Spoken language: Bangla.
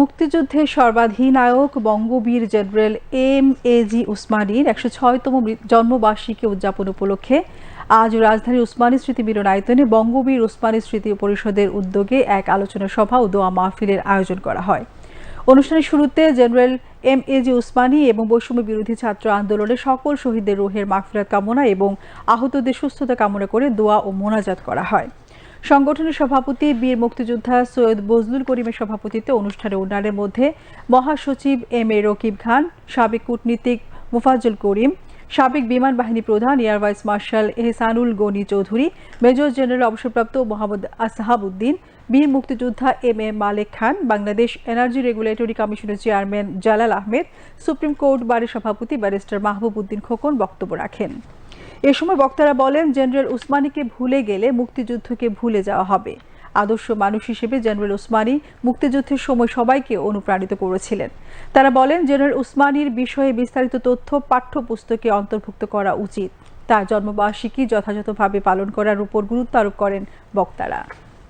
মুক্তিযুদ্ধের সর্বাধিনায়ক বঙ্গবীর জেনারেল এম এ জি উসমানীর একশো ছয়তম জন্মবার্ষিকী উদযাপন উপলক্ষে আজ রাজধানীর উসমানী স্মৃতি মিলনায়তনে বঙ্গবীর উসমানী স্মৃতি পরিষদের উদ্যোগে এক আলোচনা সভা ও দোয়া মাহফিলের আয়োজন করা হয়। অনুষ্ঠানের শুরুতে general M A G Osmani এবং বৈষম্য বিরোধী ছাত্র আন্দোলনের সকল শহীদদের রোহের মাগফিরাত কামনা এবং আহতদের সুস্থতা কামনা করে দোয়া ও মোনাজাত করা হয়। সংগঠনের সভাপতি বীর মুক্তিযোদ্ধা সৈয়দ বজলুল করিমের সভাপতিত্বে অনুষ্ঠানে অন্যান্যের মধ্যে মহাসচিব এম এ রকিব খান, সাবেক কূটনীতিক মুফাজ্জল করিম, সাবেক বিমান বাহিনী প্রধান, air vice marshal Ehsanul Gani Chowdhury, major general অবসরপ্রাপ্ত মোহাম্মদ আসহাব উদ্দিন, বীর মুক্তিযোদ্ধা M A Malek Khan, Bangladesh energy regulatory কমিশনের chairman Jalal Ahmed, supreme court বারের সভাপতি ব্যারিস্টার মাহবুব উদ্দিন খোকন বক্তব্য রাখেন। এ সময় বক্তারা বলেন, জেনারেল উসমানীকে ভুলে গেলে মুক্তিযুদ্ধকে ভুলে যাওয়া হবে। আদর্শ মানুষ হিসেবে জেনারেল উসমানী মুক্তিযুদ্ধের সময় সবাইকে অনুপ্রাণিত করেছিলেন। তারা বলেন, জেনারেল উসমানীর বিষয়ে বিস্তারিত তথ্য পাঠ্যপুস্তকে অন্তর্ভুক্ত করা উচিত। তার জন্মবার্ষিকী যথাযথভাবে পালন করার উপর গুরুত্ব আরোপ করেন বক্তারা।